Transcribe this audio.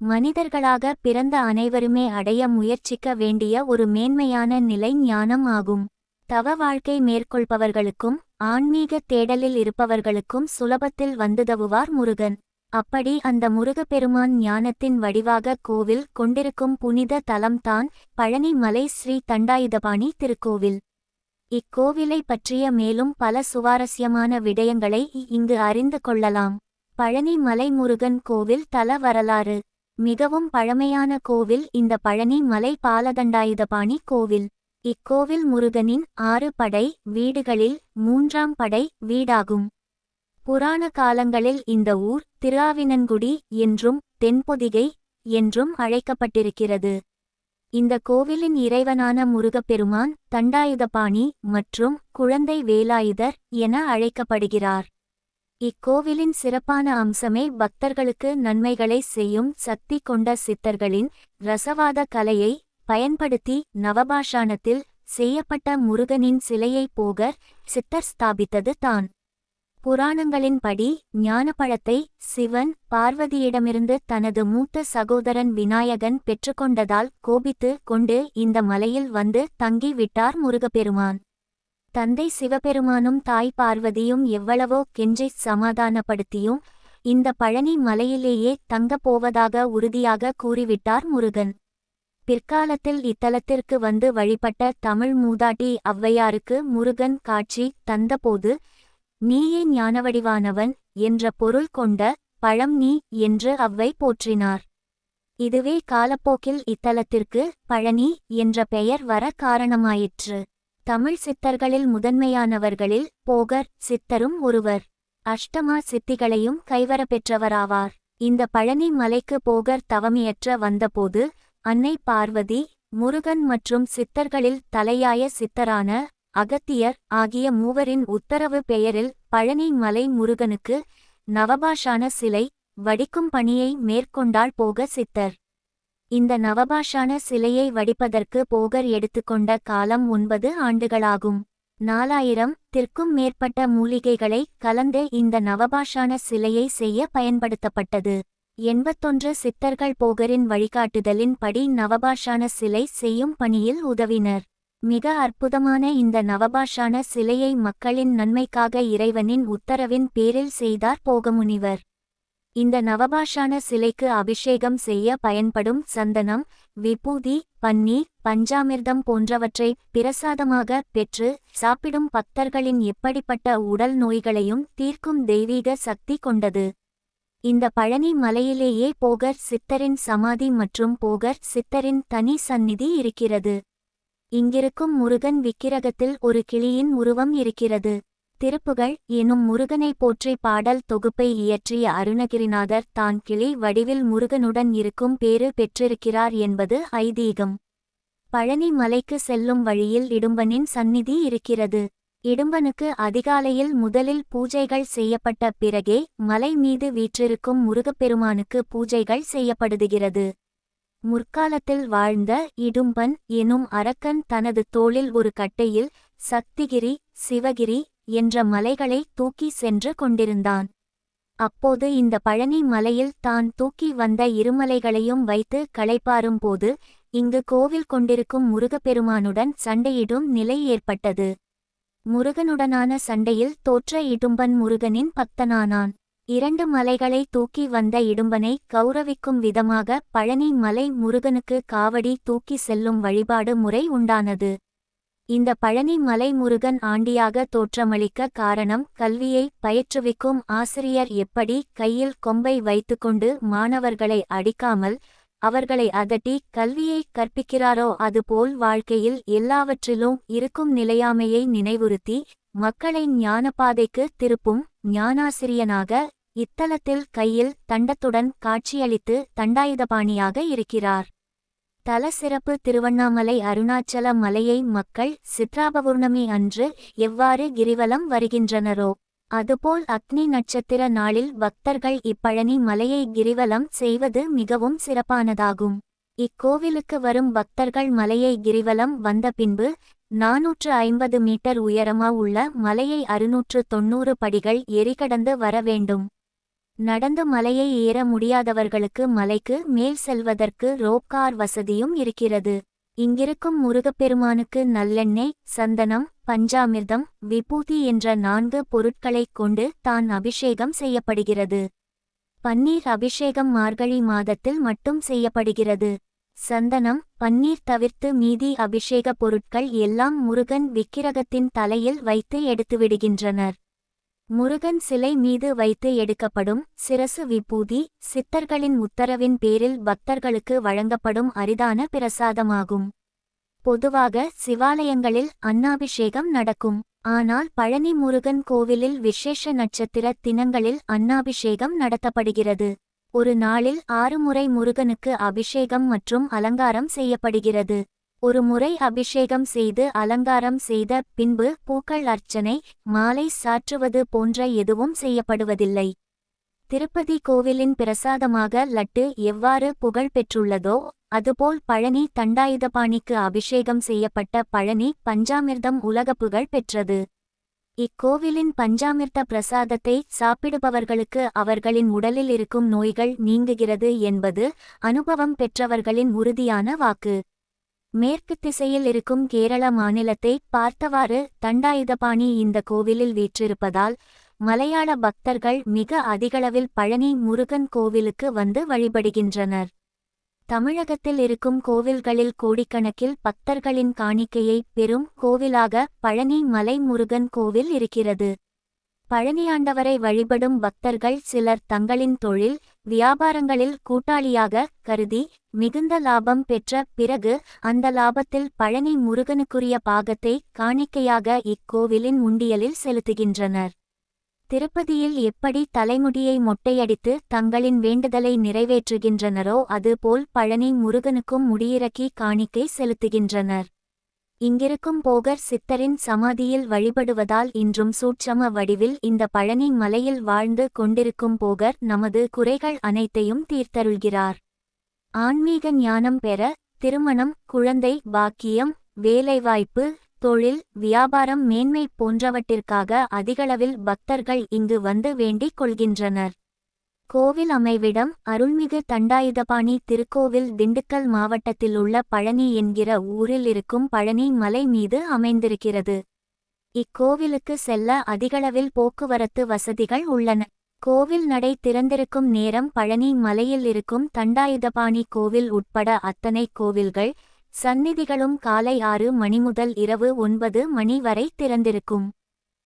மனிதர்களாக பிறந்த அனைவருமே அடைய முயற்சிக்க வேண்டிய ஒரு மேன்மையான நிலை ஞானம் ஆகும். தவ வாழ்க்கை மேற்கொள்பவர்களுக்கும் ஆன்மீக தேடலில் இருப்பவர்களுக்கும் சுலபத்தில் வந்துதவுவார் முருகன். அப்படி அந்த முருகப்பெருமான் ஞானத்தின் வடிவாக கோவில் கொண்டிருக்கும் புனித தலம்தான் பழனி மலை ஸ்ரீ தண்டாயுதபாணி திருக்கோவில். இக்கோவிலை பற்றிய மேலும் பல சுவாரஸ்யமான விடயங்களை இங்கு அறிந்து கொள்ளலாம். பழனி மலை முருகன் கோவில் தல வரலாறு. மிகவும் பழமையான கோவில் இந்த பழனி மலை பாலதண்டாயுதபாணி கோவில். இக்கோவில் முருகனின் ஆறு படை வீடுகளில் மூன்றாம் படை வீடாகும். புராண காலங்களில் இந்த ஊர் திராவினன்குடி என்றும் தென்பொதிகை என்றும் அழைக்கப்பட்டிருக்கிறது. இந்த கோவிலின் இறைவனான முருகப்பெருமான் தண்டாயுதபாணி மற்றும் குழந்தை வேலாயுதர் என அழைக்கப்படுகிறார். இக்கோவிலின் சிறப்பான அம்சமே பக்தர்களுக்கு நன்மைகளை செய்யும் சக்தி கொண்ட சித்தர்களின் ரசவாத கலையை பயன்படுத்தி நவபாஷாணத்தில் செய்யப்பட்ட முருகனின் சிலையை போகர் சித்தர் ஸ்தாபித்தது தான். புராணங்களின்படி ஞானப்பழத்தை சிவன் பார்வதியிடமிருந்து தனது மூத்த சகோதரன் விநாயகன் பெற்றுக்கொண்டதால் கோபித்து கொண்டு இந்த மலையில் வந்து தங்கி விட்டார் முருகப்பெருமான். தந்தை சிவபெருமானும் தாய் பார்வதியும் எவ்வளவோ கெஞ்சை சமாதானப்படுத்தியும் இந்த பழனி மலையிலேயே தங்கப் போவதாக உறுதியாக கூறிவிட்டார் முருகன். பிற்காலத்தில் இத்தலத்திற்கு வந்து வழிபட்ட தமிழ் மூதாட்டி ஔவையாருக்கு முருகன் காட்சி தந்தபோது நீயே ஞானவடிவானவன் என்ற பொருள் கொண்ட பழம் நீ என்று அவ்வை போற்றினார். இதுவே காலப்போக்கில் இத்தலத்திற்கு பழனி என்ற பெயர் வர காரணமாயிற்று. தமிழ் சித்தர்களில் முதன்மையானவர்களில் போகர் சித்தரும் ஒருவர். அஷ்டமா சித்திகளையும் கைவரப்பெற்றவராவார். இந்த பழனி மலைக்கு போகர் தவமியற்ற வந்தபோது அன்னை பார்வதி முருகன் மற்றும் சித்தர்களில் தலையாய சித்தரான அகத்தியர் ஆகிய மூவரின் உத்தரவு பெயரில் பழனி மலை முருகனுக்கு நவபாஷான சிலை வடிக்கும் பணியை மேற்கொண்டாள் போக சித்தர். இந்த நவபாஷான சிலையை வடிப்பதற்கு போகர் எடுத்துக்கொண்ட காலம் ஒன்பது ஆண்டுகளாகும். நாலாயிரம் திற்கும் மேற்பட்ட மூலிகைகளை கலந்து இந்த நவபாஷான சிலையை செய்ய பயன்படுத்தப்பட்டது. எண்பத்தொன்று சித்தர்கள் போகரின் வழிகாட்டுதலின்படி நவபாஷான சிலை செய்யும் பணியில் உதவினர். மிக அற்புதமான இந்த நவபாஷான சிலையை மக்களின் நன்மைக்காக இறைவனின் உத்தரவின் பேரில் செய்தார் போகமுனிவர். இந்த நவபாஷான சிலைக்கு அபிஷேகம் செய்ய பயன்படும் சந்தனம் விபூதி பன்னீர் பஞ்சாமிர்தம் போன்றவற்றை பிரசாதமாக பெற்று சாப்பிடும் பக்தர்களின் எப்படிப்பட்ட உடல் நோய்களையும் தீர்க்கும் தெய்வீக சக்தி கொண்டது. இந்த பழனி மலையிலேயே போகர் சித்தரின் சமாதி மற்றும் போகர் சித்தரின் தனி சந்நிதி இருக்கிறது. இங்கிருக்கும் முருகன் விக்கிரகத்தில் ஒரு கிளியின் உருவம் இருக்கிறது. திருப்புகள் எனும் முருகனை போற்றி பாடல் தொகுப்பை இயற்றிய அருணகிரிநாதர் தான் கிளி வடிவில் முருகனுடன் இருக்கும் பேறு பெற்றிருக்கிறார் என்பது ஐதீகம். பழனி மலைக்கு செல்லும் வழியில் இடும்பனின் சந்நிதி இருக்கிறது. இடும்பனுக்கு அதிகாலையில் முதலில் பூஜைகள் செய்யப்பட்ட பிறகே மலை மீது வீற்றிருக்கும் முருகப்பெருமானுக்கு பூஜைகள் செய்யப்படுகிறது. முற்காலத்தில் வாழ்ந்த இடும்பன் எனும் அரக்கன் தனது தோளில் ஒரு கட்டையில் சக்திகிரி சிவகிரி என்ற மலைகளை தூக்கி சென்று கொண்டிருந்தான். அப்போது இந்த பழனி மலையில் தான் தூக்கி வந்த இருமலைகளையும் வைத்து களைப்பாரும் போது இங்கு கோவில் கொண்டிருக்கும் முருகப்பெருமானுடன் சண்டையிடும் நிலை ஏற்பட்டது. முருகனுடனான சண்டையில் தோற்ற இடும்பன் முருகனின் பக்தனானான். இரண்டு மலைகளை தூக்கி வந்த இடும்பனை கௌரவிக்கும் விதமாக பழனி மலை முருகனுக்கு காவடி தூக்கி செல்லும் வழிபாடு முறை உண்டானது. இந்த பழனி மலை முருகன் ஆண்டியாக தோற்றமளிக்க காரணம் கல்வியை பயிற்றுவிக்கும் ஆசிரியர் எப்படி கையில் கொம்பை வைத்துக்கொண்டு மாணவர்களை அடிக்காமல் அவர்களை அதட்டி கல்வியை கற்பிக்கிறாரோ அதுபோல் வாழ்க்கையில் எல்லாவற்றிலும் இருக்கும் நிலையாமையை நினைவுறுத்தி மக்களை ஞானபாதைக்கு திருப்பும் ஞானாசிரியனாக இத்தலத்தில் கையில் தண்டத்துடன் காட்சியளித்து தண்டாயுதபாணியாக இருக்கிறார். தல சிறப்பு திருவண்ணாமலை அருணாச்சல மலையை மக்கள் சித்ராபவுர்ணமி அன்று எவ்வாறு கிரிவலம் வருகின்றனரோ அதுபோல் அக்னி நட்சத்திர நாளில் பக்தர்கள் இப்பழனி மலையை கிரிவலம் செய்வது மிகவும் சிறப்பானதாகும். இக்கோவிலுக்கு வரும் பக்தர்கள் மலையை கிரிவலம் வந்த பின்பு நாநூற்று ஐம்பது மீட்டர் உயரமா உள்ள மலையை அறுநூற்று தொன்னூறு படிகள் எரிகடந்து வர வேண்டும். நடந்து மலையை ஏற முடியாதவர்களுக்கு மலைக்கு மேல் செல்வதற்கு ரோப்கார் வசதியும் இருக்கிறது. இங்கிருக்கும் முருகப்பெருமானுக்கு நல்லெண்ணெய் சந்தனம் பஞ்சாமிர்தம் விபூதி என்ற நான்கு பொருட்களைக் கொண்டு தான் அபிஷேகம் செய்யப்படுகிறது. பன்னீர் அபிஷேகம் மார்கழி மாதத்தில் மட்டும் செய்யப்படுகிறது. சந்தனம் பன்னீர் தவிர்த்து மீதி அபிஷேக பொருட்கள் எல்லாம் முருகன் விக்கிரகத்தின் தலையில் வைத்து எடுத்துவிடுகின்றனர். முருகன் சிலை மீது வைத்து எடுக்கப்படும் சிரசு விபூதி சித்தர்களின் உத்தரவின் பேரில் பக்தர்களுக்கு வழங்கப்படும் அரிதான பிரசாதமாகும். பொதுவாக சிவாலயங்களில் அன்னாபிஷேகம் நடக்கும். ஆனால் பழனி முருகன் கோவிலில் விசேஷ நட்சத்திர தினங்களில் அன்னாபிஷேகம் நடத்தப்படுகிறது. ஒரு நாளில் ஆறு முறை முருகனுக்கு அபிஷேகம் மற்றும் அலங்காரம் செய்யப்படுகிறது. ஒரு முறை அபிஷேகம் செய்து அலங்காரம் செய்த பின்பு பூக்கள் அர்ச்சனை மாலை சாற்றுவது போன்ற எதுவும் செய்யப்படுவதில்லை. திருப்பதி கோவிலின் பிரசாதமாக லட்டு எவ்வாறு புகழ் பெற்றுள்ளதோ அதுபோல் பழனி தண்டாயுதபாணிக்கு அபிஷேகம் செய்யப்பட்ட பழனி பஞ்சாமிர்தம் உலக புகழ் பெற்றது. இக்கோவிலின் பஞ்சாமிர்த பிரசாதத்தை சாப்பிடுபவர்களுக்கு அவர்களின் உடலில் இருக்கும் நோய்கள் நீங்குகிறது என்பது அனுபவம் பெற்றவர்களின் உறுதியான வாக்கு. மேற்கு திசையில் இருக்கும் கேரள மாநிலத்தை பார்த்தவாறு தண்டாயுதபாணி இந்த கோவிலில் வீற்றிருப்பதால் மலையாள பக்தர்கள் மிக அதிகளவில் பழனி முருகன் கோவிலுக்கு வந்து வழிபடுகின்றனர். தமிழகத்தில் இருக்கும் கோவில்களில் கோடிக்கணக்கில் பக்தர்களின் காணிக்கையை பெறும் கோவிலாக பழனி மலை முருகன் கோவில் இருக்கிறது. பழனியாண்டவரை வழிபடும் பக்தர்கள் சிலர் தங்களின் தொழில் வியாபாரங்களில் கூட்டாளியாக கருதி மிகுந்த லாபம் பெற்ற பிறகு அந்த லாபத்தில் பழனி முருகனுக்குரிய பாகத்தை காணிக்கையாக இக்கோவிலின் உண்டியலில் செலுத்துகின்றனர். திருப்பதியில் எப்படி தலைமுடியை மொட்டையடித்து தங்களின் வேண்டுதலை நிறைவேற்றுகின்றனரோ அதுபோல் பழனி முருகனுக்கும் முடியிறக்கி காணிக்கை செலுத்துகின்றனர். இங்கிருக்கும் போகர் சித்தரின் சமாதியில் வழிபடுவதால் இன்றும் சூட்சம வடிவில் இந்த பழனி மலையில் வாழ்ந்து கொண்டிருக்கும் போகர் நமது குறைகள் அனைத்தையும் தீர்த்தருள்கிறார். ஆன்மீக ஞானம் பெற திருமணம் குழந்தை பாக்கியம் வேலைவாய்ப்பு தொழில் வியாபாரம் மேன்மை போன்றவற்றிற்காக அதிகளவில் பக்தர்கள் இங்கு வந்து வேண்டிக் கொள்கின்றனர். கோவில் அமைவிடம் அருள்மிகு தண்டாயுதபாணி திருக்கோவில் திண்டுக்கல் மாவட்டத்தில் உள்ள பழனி என்கிற ஊரில் இருக்கும் பழனி மலை மீது அமைந்திருக்கிறது. இக்கோவிலுக்கு செல்ல அதிகளவில் போக்குவரத்து வசதிகள் உள்ளன. கோவில் நடை திறந்திருக்கும் நேரம் பழனி மலையில் இருக்கும் தண்டாயுதபாணி கோவில் உட்பட அத்தனை கோவில்கள் சந்நிதிகளும் காலை ஆறு மணி முதல் இரவு ஒன்பது மணி வரை திறந்திருக்கும்.